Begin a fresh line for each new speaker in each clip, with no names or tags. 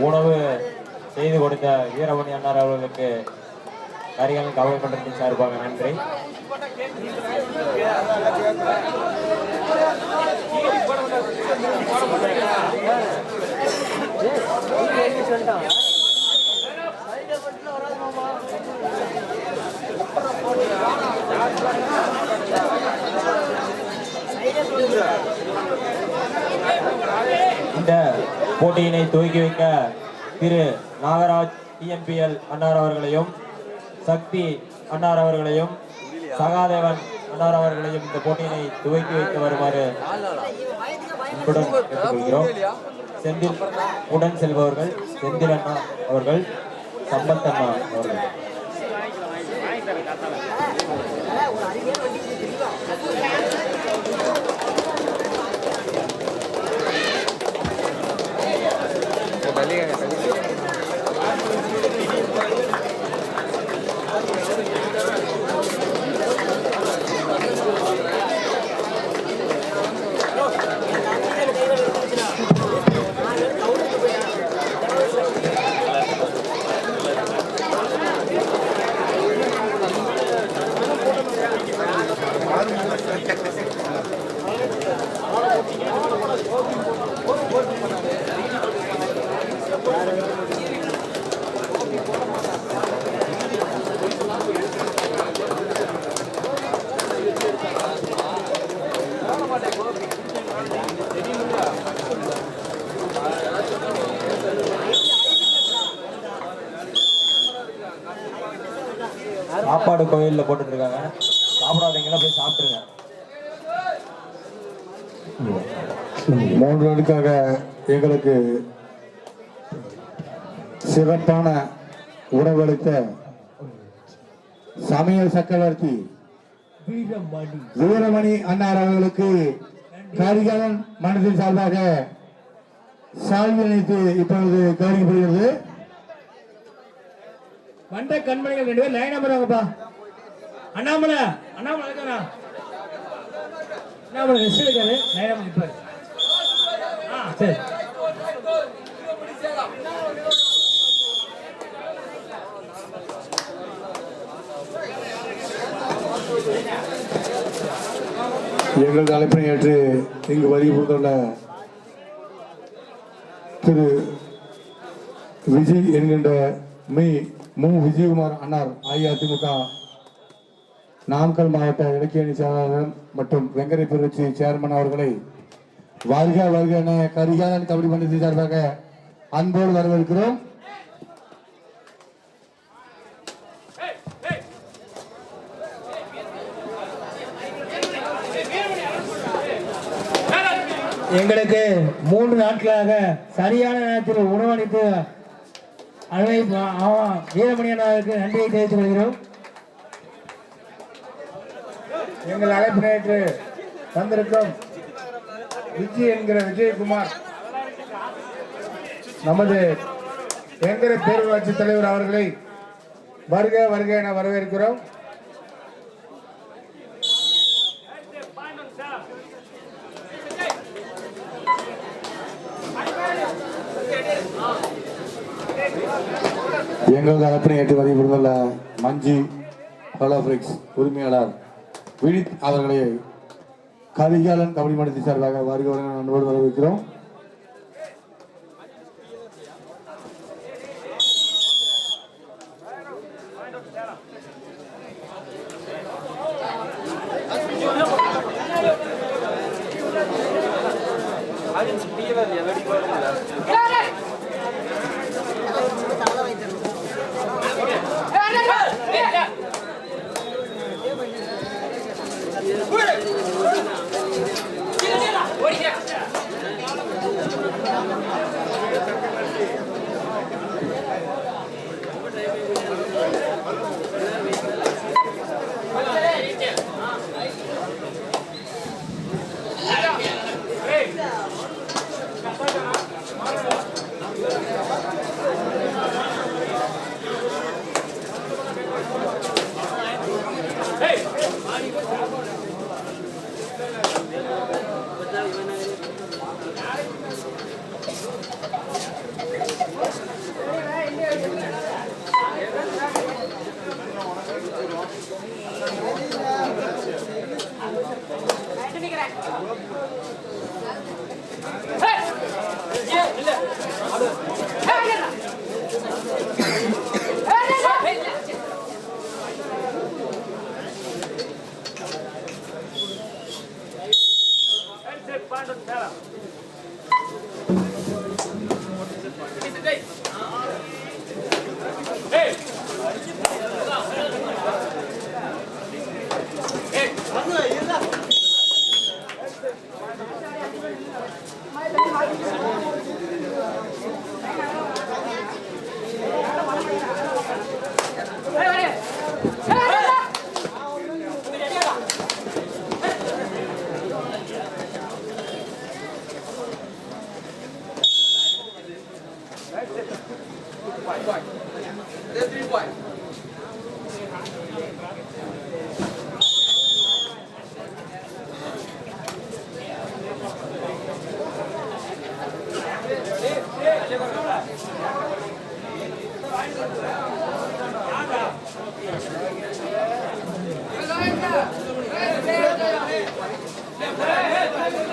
உணவு செய்து கொடுத்த வீரமணி அண்ணார் அவர்களுக்கு கரிகாலன் கவலை மன்றத்தின் சார்பாக நன்றி. இந்த போட்டியினை துவக்கி வைக்க திரு நாகராஜ் டிஎன்பிஎல் அன்னார் அவர்களையும் சக்தி அன்னார் அவர்களையும் சகாதேவன் அன்னார் அவர்களையும் இந்த போட்டியினை துவக்கி வைக்க வருமாறு அன்புடன் கேட்டுக்கொள்கிறோம். செந்தில் உடன் செல்பவர்கள் செந்தில் அண்ணா அவர்கள் சம்பத் அண்ணா அவர்கள். Catalina, Catalina. கோயிலில் போட்டுட்டு இருக்காங்க சாப்பிடாதீங்கன்னா போய் சாப்பிட்டுருங்க.
மூன்று நாளுக்காக எங்களுக்கு சிறப்பான உணவளித்த சமையல் சக்கரவர்த்தி வீரமணி. அன்னார் அவர்களுக்கு கரிகாலன் மனதின் சார்பாக சால்வி அணித்து இப்பொழுது கவனிக்கப்படுகிறது
மண்ட கண்மணிகள் ரெண்டு பேரும் லைன் நம்பர் வாங்கப்பா. அண்ணாமலை அண்ணாமலை இருக்காரா? அண்ணாமலை ரெஸ்ட் எடுக்காரு. நேரம் நம்பர் நிற்பாரு ஆ சரி.
எங்களது அழைப்பினை ஏற்று இங்கு வருகை புரிந்துள்ள திரு விஜய் என்கின்ற மீ மு. விஜயகுமார் அன்னார் அஇஅதிமுக நாமக்கல் மாவட்ட இலக்கிய அணி செயலாளர் மற்றும் வெங்கரை பேரூராட்சி சேர்மன் அவர்களை வருக வருக என கரிகாலன் கபடி மன்றத்தின் சார்பாக அன்போடு வரவேற்கிறோம்.
எங்களுக்கு மூன்று நாட்களாக சரியான நேரத்தில் உணவளித்து அவை வீரமணி அண்ணாவுக்கு நன்றியை தெரிவித்துக் கொள்கிறோம்.
எங்கள் அழைப்பு நேற்று வந்திருக்கும் விஜய் என்கிற விஜயகுமார் நமது வெங்கர பேரூராட்சி தலைவர் அவர்களை வருக வருக என வரவேற்கிறோம்.
எங்களது அழைப்பினை ஏற்று வருகை மஞ்சு மஞ்சி உரிமையாளர் விழித் அவர்களை கரிகாலன் கபடி மன்றத்தின் சார்பாக வருகிறவர்கள் நண்பர்கள் அன்போடு வரவேற்கிறோம்.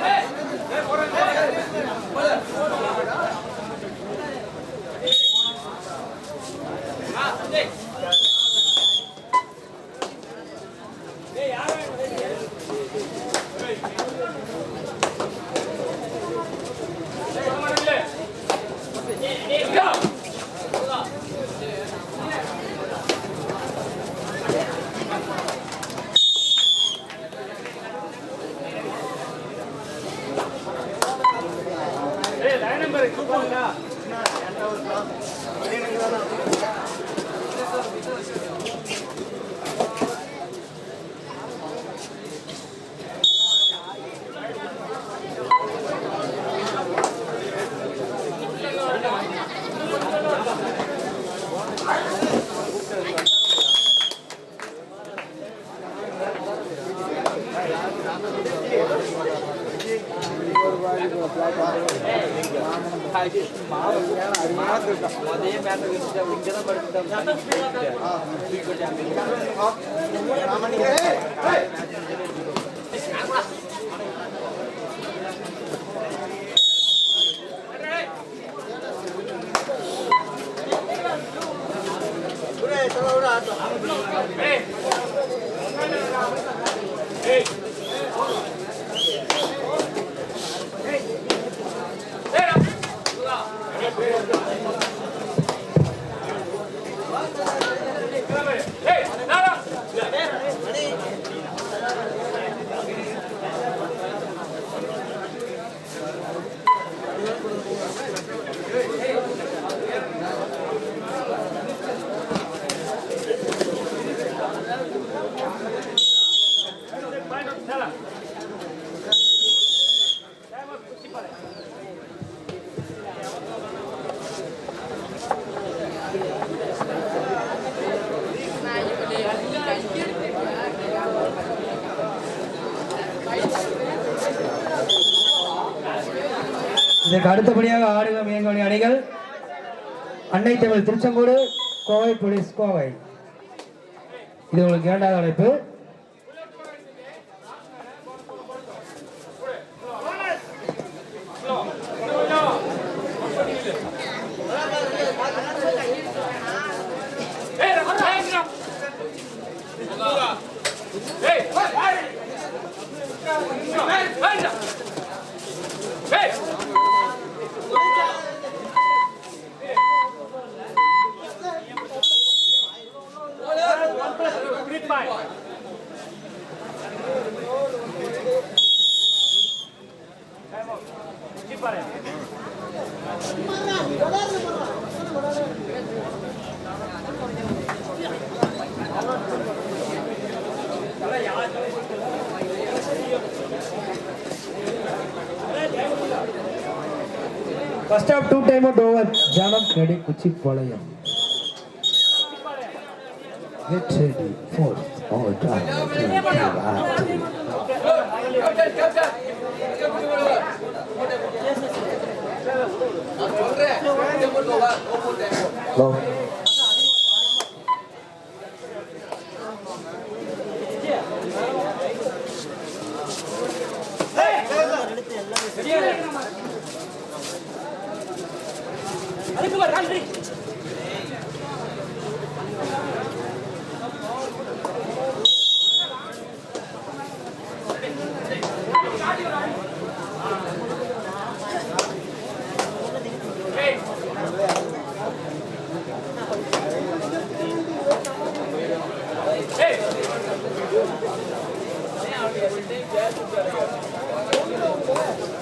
Hey! Yeah.
இதற்கு அடுத்தபடியாக ஆடுகளம் இயங்கவனி அணிகள். அன்னை தமிழ் திருச்செங்கோடு கோவை போலீஸ் கோவை. இது உங்களுக்கு இரண்டாவது அழைப்பு. first half two time out over janam kade kuchi palayam get ready for all time Go. Thank you.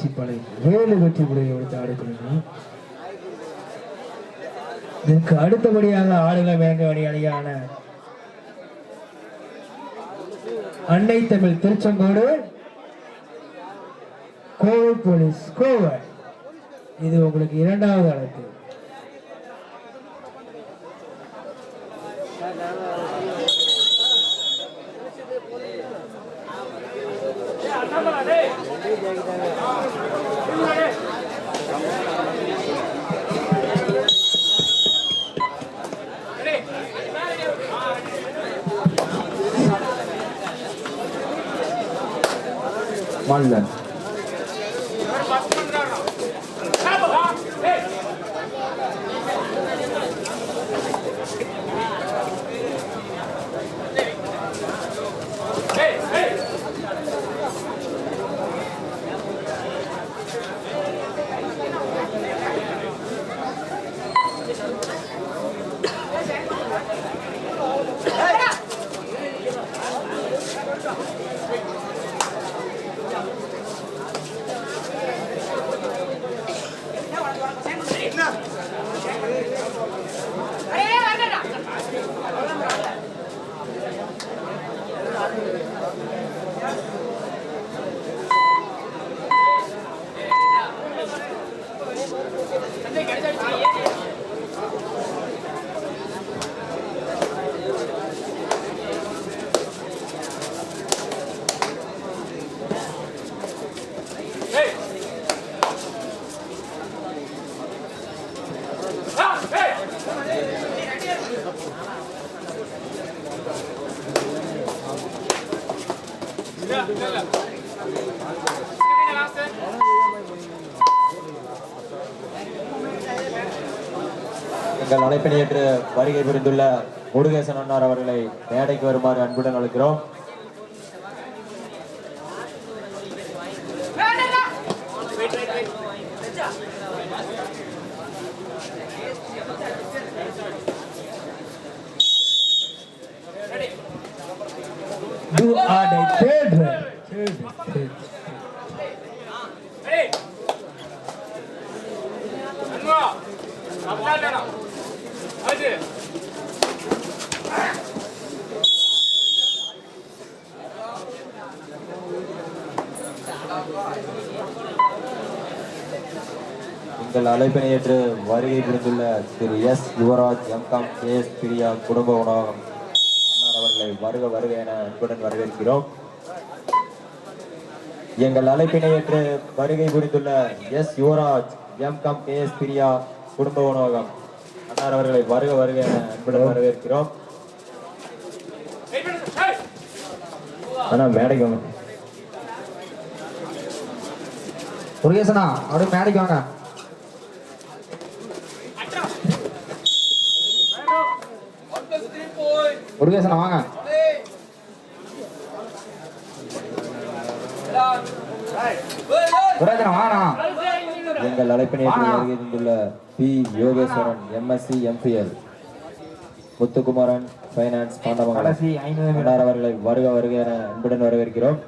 ஜானக்காடை Velu வெற்றி உடைய எடுத்து ஆடுகிறோம் இதற்கு அடுத்தபடியாக ஆடுகள வேங்க வழியான அன்னை தமிழ் திருச்செங்கோடு கோவை போலீஸ் கோவை. இது உங்களுக்கு இரண்டாவது அழைப்பு.
மல்லன்
பணியேற்று வருகை புரிந்துள்ள முருகேசன் அன்னார் அவர்களை மேடைக்கு வருமாறு அன்புடன் அழைக்கிறோம். அழைப்பினையேற்று வருகை புரிந்துள்ள Thiru S. Yuvaraj MCom K. S. Priya குடும்ப உணவகம். அன்னார் அவர்களை வருக வருக என அன்புடன் வரவேற்கிறோம். எங்கள் அழைப்பினையேற்று வருகை புரிந்துள்ள S. Yuvaraj MCom K. S. Priya குடும்ப உணவகம். அன்னார் அவர்களை வருக வருக என அன்புடன் வரவேற்கிறோம். அண்ணா மேடைக்கு வாங்க.
முருகேசனா அப்படியே மேடைக்கு வாங்க. முருகேசனா வாங்க. முருகேசனா வாங்கண்ணா
எங்கள் அழைப்பினை ஏற்று வருகை தந்துள்ள P. Yogeswaran MSc MBL Muthukumaran finance Pandamangalam. அவர்களை வருக வருக என அன்புடன் வரவேற்கிறோம்.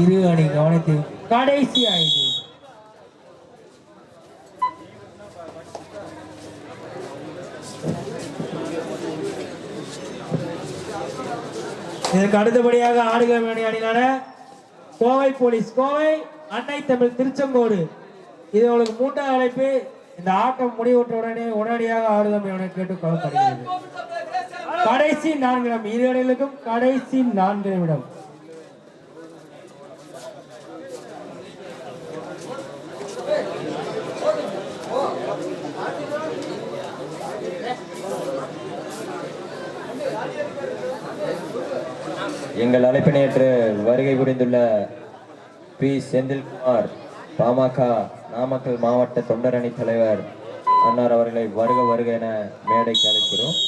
இரு அணி கவனித்து கடைசி ஐந்து. இதற்கு அடுத்தபடியாக ஆடுகளம் அணி அணியான கோவை போலீஸ் கோவை அன்னை தமிழ் திருச்செங்கோடு. இது உங்களுக்கு மூன்றாவது அழைப்பு. இந்த ஆட்டம் முடிவுற்ற உடனே உடனடியாக ஆடுகளம் என கேட்டு கொள்ளப்படுகிறது. கடைசி நான்கு நிமிடம் இரு அணிகளுக்கும் கடைசி நான்கு நிமிடம்.
எங்கள் அழைப்பினை ஏற்று வருகை புரிந்துள்ள பி. செந்தில்குமார் பாமக நாமக்கல் மாவட்ட தொண்டரணி தலைவர் அன்னார் அவர்களை வருக வருக என மேடைக்கு அழைக்கிறோம்.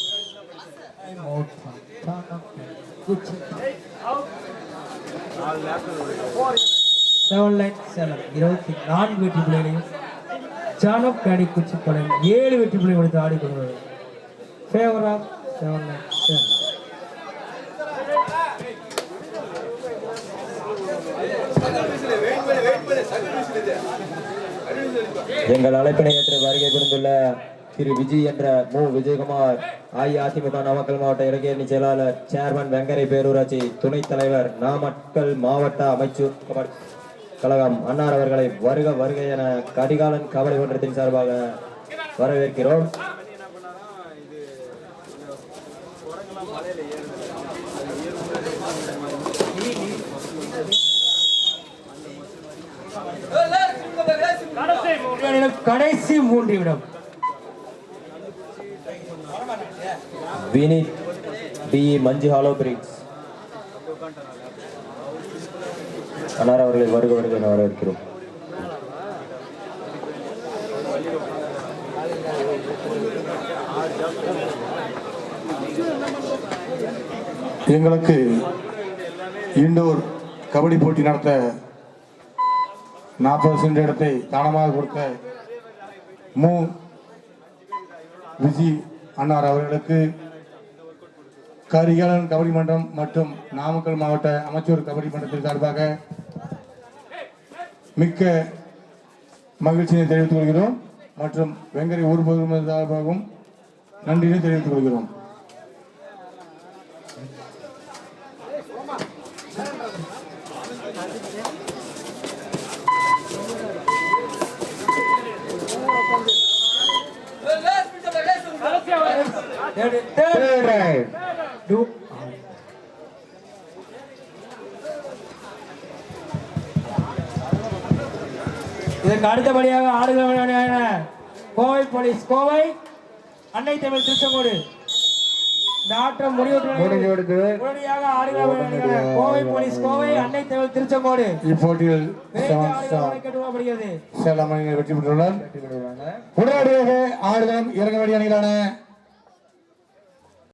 செவன் லைன் செவன் இருபத்தி நான்கு வெற்றி புள்ளிகளையும் ஜானப் காடி குச்சிப்படம் ஏழு வெற்றி புள்ளி கொடுத்து ஆடிக்கொள்வது favour of seven line seven
எங்கள் அழைப்பினை ஏற்று வருகை புரிந்துள்ள திரு விஜய் என்ற மு. விஜயகுமார் அஇஅதிமுக நாமக்கல் மாவட்ட இளைஞரணி செயலாளர் சேர்மன் வெங்கரை பேரூராட்சி துணைத் தலைவர் நாமக்கல் மாவட்ட அமைச்சர் கழகம் அன்னார் அவர்களை வருக வருக என கடிகாலன் கபடி மன்றத்தின் சார்பாக வரவேற்கிறோம்.
கடைசி மூன்று நிமிடம்
Vinith P. Manju hollow bricks. அன்னார் அவர்களை வருக வருக என வரவேற்கிறோம்.
எங்களுக்கு இண்டோர் கபடி போட்டி நடத்த நாற்பது சென்ட் இடத்தை தானமாக கொடுத்த மு. விஜி அன்னார் அவர்களுக்கு கரிகாலன் கபடி மன்றம் மற்றும் நாமக்கல் மாவட்ட அமைச்சர் கபடி மன்றத்தின் சார்பாக மிக்க மகிழ்ச்சியை தெரிவித்துக் கொள்கிறோம் மற்றும் வெங்கரை ஊர் பொதுமக்கள் சார்பாகவும் நன்றியை தெரிவித்துக் கொள்கிறோம்.
Do- இதற்கு அடுத்தபடியாக ஆடுகள கோவை போலீஸ் கோவை அன்னை தமிழ் திருச்செங்கோடு. இந்த ஆட்டம் முடிவுற்ற
முடிஞ்சு கொடுத்து
உடனடியாக ஆடுகள கோவை போலீஸ் கோவை அன்னை தமிழ் திருச்செங்கோடு.
இப்போட்டியில் வெற்றி பெற்றுள்ளனர் உடனடியாக ஆடுகளம் இறங்க வேண்டிய அணிகளான